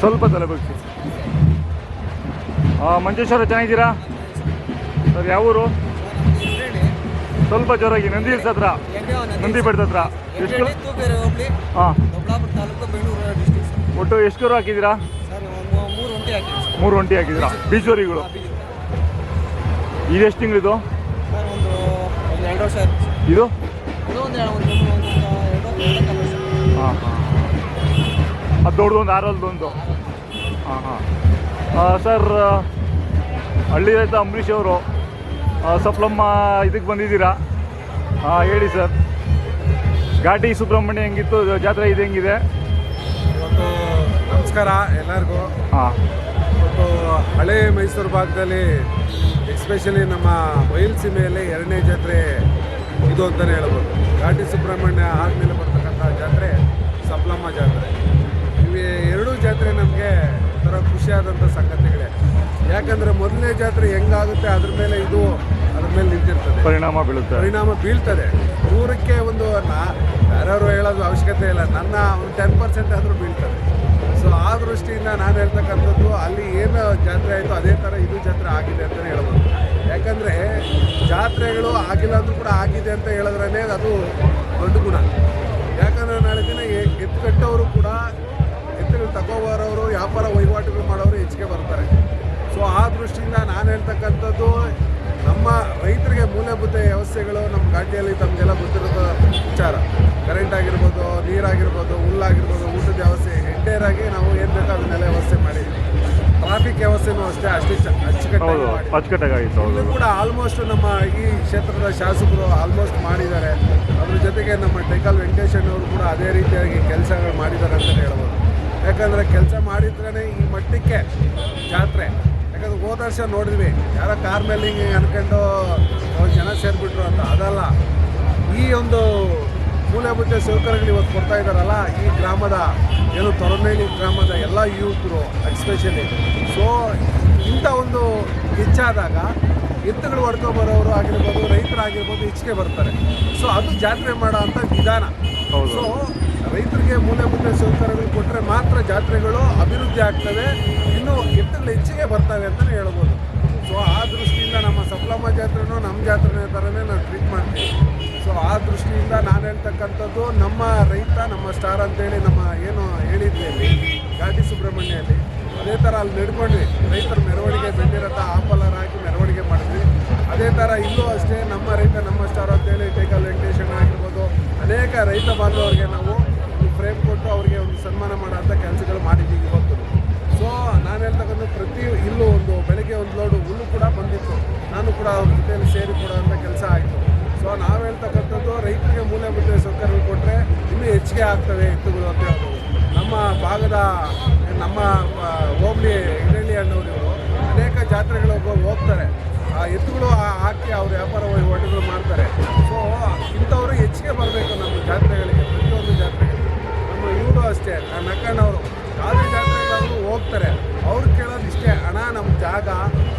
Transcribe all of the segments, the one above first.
ಸ್ವಲ್ಪ ತಲೆ ಬಗ್ಸಿ. ಹಾಂ ಮಂಜೇಶ್ವರ ಚೆನ್ನಾಗಿದ್ದೀರಾ? ಸರ್ ಯಾವ ಊರು? ಸ್ವಲ್ಪ ಜೋರಾಗಿ ನಂದಿ ಹಿಲ್ಸ್ ಹತ್ರ. ನಂದಿ ಬೆಟ್ಟದ ಹತ್ರ. ಎಷ್ಟು ಹಾಂ. ಒಟ್ಟು ಎಷ್ಟು ಕರು ಹಾಕಿದ್ದೀರಾ? ಸರ್ ಮೂರು ಒಂಟಿ ಹಾಕಿದ್ದೀರಾ? ಬೀಜೋರಿಗಳು ಇದೆಷ್ಟು ತಿಂಗಳಿದು? ಇದು? ಹಾಂ ಹಾಂ. ಅದು ದೊಡ್ಡದೊಂದು ಆರಲ್ದೊಂದು ಹಾಂ ಹಾಂ. ಸರ್ ಹಳ್ಳಿ ರೈತ ಅಂಬರೀಷ್ ಅವರು ಸಪ್ಲಮ್ಮ ಇದಕ್ಕೆ ಬಂದಿದ್ದೀರಾ? ಹಾಂ ಹೇಳಿ ಸರ್. ಘಾಟಿ ಸುಬ್ರಹ್ಮಣ್ಯ ಹೆಂಗಿತ್ತು? ಜಾತ್ರೆ ಇದು ಹೆಂಗಿದೆ? ಇವತ್ತು ನಮಸ್ಕಾರ ಎಲ್ಲರಿಗೂ. ಹಾಂ. ಇವತ್ತು ಹಳೆ ಮೈಸೂರು ಭಾಗದಲ್ಲಿ ಎಸ್ಪೆಷಲಿ ನಮ್ಮ ಬಯಲುಸೀಮೆಯಲ್ಲಿ ಎರಡನೇ ಜಾತ್ರೆ ಇದು ಅಂತಲೇ ಹೇಳ್ಬೋದು. ಘಾಟಿ ಸುಬ್ರಹ್ಮಣ್ಯ ಆದಮೇಲೆ ಬರ್ತಕ್ಕಂಥ ಜಾತ್ರೆ ಸಪ್ಲಮ್ಮ ಜಾತ್ರೆ. ಜಾತ್ರೆ ನಮಗೆ ಒಂಥರ ಖುಷಿಯಾದಂಥ ಸಂಗತಿಗಳೇ. ಯಾಕಂದರೆ ಮೊದಲನೇ ಜಾತ್ರೆ ಹೆಂಗಾಗುತ್ತೆ ಅದ್ರ ಮೇಲೆ ಇದು ಅದ್ರ ಮೇಲೆ ನಿಂತಿರ್ತದೆ. ಪರಿಣಾಮ ಬೀಳುತ್ತೆ. ಪರಿಣಾಮ ಬೀಳ್ತದೆ. ನೂರಕ್ಕೆ ಒಂದು ನಾ ಯಾರ್ಯಾರು ಹೇಳೋದು ಅವಶ್ಯಕತೆ ಇಲ್ಲ. ನನ್ನ ಒಂದು ಟೆನ್ ಪರ್ಸೆಂಟ್ ಆದರೂ ಬೀಳ್ತದೆ. ಸೊ ಆ ದೃಷ್ಟಿಯಿಂದ ನಾನು ಹೇಳ್ತಕ್ಕಂಥದ್ದು ಅಲ್ಲಿ ಏನು ಜಾತ್ರೆ ಆಯಿತು ಅದೇ ಥರ ಇದು ಜಾತ್ರೆ ಆಗಿದೆ ಅಂತಲೇ ಹೇಳ್ಬೋದು. ಯಾಕಂದರೆ ಜಾತ್ರೆಗಳು ಆಗಿಲ್ಲ ಅಂದ್ರೂ ಕೂಡ ಆಗಿದೆ ಅಂತ ಹೇಳಿದ್ರೇ ಅದು ದೊಡ್ಡ ಗುಣ. ಯಾಕಂದರೆ ನಾಳೆ ದಿನ ಎ- ಎತ್ತು ಕಟ್ಟೋರು ಕೂಡ ತಗೋಬರೋರು ವ್ಯಾಪಾರ ವಹಿವಾಟುಗಳು ಮಾಡೋರು ಹೆಚ್ಚಿಗೆ ಬರ್ತಾರೆ. ಸೊ ಆ ದೃಷ್ಟಿಯಿಂದ ನಾನು ಹೇಳ್ತಕ್ಕಂಥದ್ದು ನಮ್ಮ ರೈತರಿಗೆ ಮೂಲಭೂತ ವ್ಯವಸ್ಥೆಗಳು ನಮ್ಮ ಘಾಟಿಯಲ್ಲಿ ತಮಗೆಲ್ಲ ಗೊತ್ತಿರೋದು ವಿಚಾರ. ಕರೆಂಟ್ ಆಗಿರ್ಬೋದು ನೀರಾಗಿರ್ಬೋದು ಹುಲ್ಲಾಗಿರ್ಬೋದು ಊಟದ ವ್ಯವಸ್ಥೆ ಹೆಂಡೇರಾಗಿ ನಾವು ಏನು ಬೇಕೋ ಅದನ್ನೆಲ್ಲ ವ್ಯವಸ್ಥೆ ಮಾಡಿದ್ದೀವಿ ಟ್ರಾಫಿಕ್ ವ್ಯವಸ್ಥೆನೂ ಅಷ್ಟೇ ಅಷ್ಟೇ ಅಚ್ಚುಕಟ್ಟಾಗಿ ಕೂಡ ಆಲ್ಮೋಸ್ಟ್ ನಮ್ಮ ಈ ಕ್ಷೇತ್ರದ ಶಾಸಕರು ಆಲ್ಮೋಸ್ಟ್ ಮಾಡಿದ್ದಾರೆ. ಅದ್ರ ಜೊತೆಗೆ ನಮ್ಮ ಟೈಕಲ್ ವೆಂಕಟೇಶನ್ ಅವರು ಕೂಡ ಅದೇ ರೀತಿಯಾಗಿ ಕೆಲಸಗಳು ಮಾಡಿದ್ದಾರೆ ಅಂತಲೇ ಹೇಳ್ಬೋದು. ಯಾಕಂದರೆ ಕೆಲಸ ಮಾಡಿದ್ರೇ ಈ ಮಟ್ಟಕ್ಕೆ ಜಾತ್ರೆ. ಯಾಕಂದ್ರೆ ಹೋದ ವರ್ಷ ನೋಡಿದ್ವಿ, ಯಾರೋ ಕಾರ್ ಮೇಲೆ ಹಿಂಗೆ ಅನ್ಕೊಂಡು ಜನ ಸೇರಿಬಿಟ್ರು ಅಂತ. ಅದಲ್ಲ, ಈ ಒಂದು ಮೂಲಭೂತ ಸೌಕರ್ಯಗಳು ಇವತ್ತು ಕೊಡ್ತಾ ಇದ್ದಾರಲ್ಲ, ಈ ಗ್ರಾಮದ ಏನು ತೊರನೇಲಿ ಗ್ರಾಮದ ಎಲ್ಲ ಯೂತ್ರು ಎಸ್ಪೆಷಲಿ ಸೊ ಇಂಥ ಒಂದು ಹೆಚ್ಚಾದಾಗ ಎತ್ತುಗಳು ಹೊಡ್ಕೊಬರೋರು ಆಗಿರ್ಬೋದು ರೈತರಾಗಿರ್ಬೋದು ಹೆಚ್ಚಿಗೆ ಬರ್ತಾರೆ. ಸೊ ಅದು ಜಾತ್ರೆ ಮಾಡೋ ಅಂಥ ವಿಧಾನ. ಹೌದು. ಸೊ ರೈತರಿಗೆ ಮೂಲಭೂತ ಸೌಕರ್ಯಗಳು ಕೊಟ್ಟರೆ ಮಾತ್ರ ಜಾತ್ರೆಗಳು ಅಭಿವೃದ್ಧಿ ಆಗ್ತವೆ. ಇನ್ನು ಎತ್ತುಗಳು ಹೆಚ್ಚಿಗೆ ಬರ್ತವೆ ಅಂತಲೇ ಹೇಳ್ಬೋದು. ಸೊ ಆ ದೃಷ್ಟಿಯಿಂದ ನಮ್ಮ ಸಪ್ಲಮ್ಮ ಜಾತ್ರೆನೂ ನಮ್ಮ ಜಾತ್ರೆ ಥರನೇ ನಾವು ಟ್ರೀಟ್ ಮಾಡ್ತೀವಿ. ಸೊ ಆ ದೃಷ್ಟಿಯಿಂದ ನಾನು ಹೇಳ್ತಕ್ಕಂಥದ್ದು ನಮ್ಮ ರೈತ ನಮ್ಮ ಸ್ಟಾರ್ ಅಂತೇಳಿ ನಮ್ಮ ಏನು ಹೇಳಿದ್ವಿ ಅಲ್ಲಿ ಘಾಟಿ ಸುಬ್ರಹ್ಮಣ್ಯಲ್ಲಿ ಅದೇ ಥರ ಅಲ್ಲಿ ನಡ್ಕೊಂಡ್ವಿ. ರೈತರ ಮೆರವಣಿಗೆ ಮೆರವಣಿಗೆ ಮಾಡಿದ್ವಿ ಅದೇ ಥರ ಇಲ್ಲೂ ಅಷ್ಟೇ ನಮ್ಮ ರೈತ, ನಮ್ಮ ಸ್ಟಾರ್ ಅಂತೇಳಿ ಟೇಕಲ್ ವೆಂಕಟೇಶನ್ ಆಗಿರ್ಬೋದು, ಅನೇಕ ರೈತ ಬಾಂಧವರಿಗೆ ನಾವು ಒಂದು ಫ್ರೇಮ್ ಕೊಟ್ಟು ಅವರಿಗೆ ಒಂದು ಸನ್ಮಾನ ಮಾಡೋಂಥ ಕೆಲಸಗಳು ಮಾಡಿದ್ದೀವಿ ಇವತ್ತು. ಸೊ ನಾನು ಹೇಳ್ತಕ್ಕಂಥ ಪ್ರತಿ ಇಲ್ಲೂ ಒಂದು ಬೆಳಗ್ಗೆ ಒಂದು ಲೋಡು ಹುಲ್ಲು ಕೂಡ ಬಂದಿತ್ತು. ನಾನು ಕೂಡ ಅವ್ರ ಜೊತೆಯಲ್ಲಿ ಸೇರಿ ಕೊಡೋಂಥ ಕೆಲಸ ಆಯಿತು. ಸೊ ನಾವು ಹೇಳ್ತಕ್ಕಂಥದ್ದು ರೈತರಿಗೆ ಮೂಲಭೂತ ಸೌಕರ್ಯಗಳು ಕೊಟ್ಟರೆ ಇನ್ನೂ ಹೆಚ್ಚಿಗೆ ಆಗ್ತವೆ ಎತ್ತುಗಳು ಅಂತ ಹೇಳ್ಬೋದು. ನಮ್ಮ ಭಾಗದ, ನಮ್ಮ ಹೋಬಳಿ ಹಿಡಳ್ಳಿ ಅಣ್ಣವ್ರು ಅನೇಕ ಜಾತ್ರೆಗಳು ಹೋಗ್- ಹೋಗ್ತಾರೆ. ವ್ಯಾಪಾರ ವಹಿವಾಟುಗಳು ಮಾಡ್ತಾರೆ. ಸೊ ಇಂಥವರು ಹೆಚ್ಚಿಗೆ ಬರಬೇಕು ನಮ್ಮ ಜಾತ್ರೆಗಳಿಗೆ ಪ್ರತಿಯೊಂದು ಜಾತ್ರೆಗೆ. ನಮ್ಮ ಇವರು ಅಷ್ಟೇ ನನ್ನ ನಕ್ಕಣ್ಣವರು ಯಾವುದೇ ಜಾತ್ರೆಗಾದರೂ ಹೋಗ್ತಾರೆ. ಅವ್ರು ಕೇಳೋದು ಇಷ್ಟೇ ಹಣ ನಮ್ಮ ಜಾಗ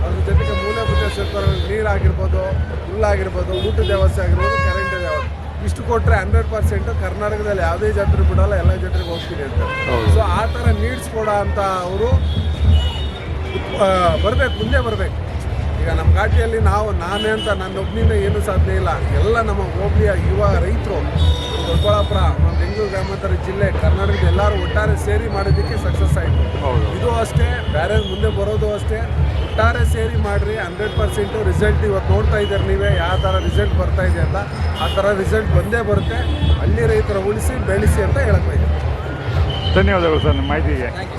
ಅದ್ರ ಜೊತೆಗೆ ಮೂಲಭೂತ ಸೌಕರ್ಯಗಳು ನೀರಾಗಿರ್ಬೋದು ಹುಲ್ಲಾಗಿರ್ಬೋದು ಊಟದ ವ್ಯವಸ್ಥೆ ಆಗಿರ್ಬೋದು ಕರೆಂಟ್ ವ್ಯವಸ್ಥೆ ಇಷ್ಟು ಕೊಟ್ಟರೆ ಹಂಡ್ರೆಡ್ ಪರ್ಸೆಂಟು ಕರ್ನಾಟಕದಲ್ಲಿ ಯಾವುದೇ ಜಾತ್ರೆ ಬಿಡಲ್ಲ ಎಲ್ಲ ಜಾತ್ರೆಗೆ ಹೋಗ್ತೀನಿ ಅಂತ. ಸೊ ಆ ಥರ ನೀಡ್ಸ್ ಕೊಡೋ ಅಂತ ಅವರು ಬರಬೇಕು ಮುಂದೆ ಬರಬೇಕು. ಈಗ ನಮ್ಮ ಘಾಟಿಯಲ್ಲಿ ನಾವು ನಾನೇ ಅಂತ ನನ್ನೊಬ್ಬನಿಂದ ಏನೂ ಸಾಧ್ಯ ಇಲ್ಲ. ಎಲ್ಲ ನಮ್ಮ ಹೋಬಳಿಯ ಯುವ ರೈತರು ದೊಡ್ಡಬಳ್ಳಾಪುರ ನಮ್ಮ ಬೆಂಗಳೂರು ಗ್ರಾಮಾಂತರ ಜಿಲ್ಲೆ ಕರ್ನಾಟಕದ ಎಲ್ಲರೂ ಒಟ್ಟಾರೆ ಸೇರಿ ಮಾಡೋದಕ್ಕೆ ಸಕ್ಸಸ್ ಆಯಿತು. ಹೌದು. ಇದು ಅಷ್ಟೇ ಬೇರೆ ಮುಂದೆ ಬರೋದು ಅಷ್ಟೇ. ಒಟ್ಟಾರೆ ಸೇರಿ ಮಾಡಿರಿ ಹಂಡ್ರೆಡ್ ಪರ್ಸೆಂಟು ರಿಸಲ್ಟ್ ಇವತ್ತು ನೋಡ್ತಾ ಇದ್ದಾರೆ ನೀವೇ ಯಾವ ಥರ ರಿಸಲ್ಟ್ ಬರ್ತಾ ಇದೆ ಅಂತ. ಆ ಥರ ರಿಸಲ್ಟ್ ಬಂದೇ ಬರುತ್ತೆ. ಅಲ್ಲಿ ರೈತರ ಉಳಿಸಿ ಬೆಳೆಸಿ ಅಂತ ಹೇಳಕ್ಕೆ. ಧನ್ಯವಾದಗಳು ಸರ್ ನಿಮ್ಮ ಮಾಹಿತಿಗೆ. Thank you sir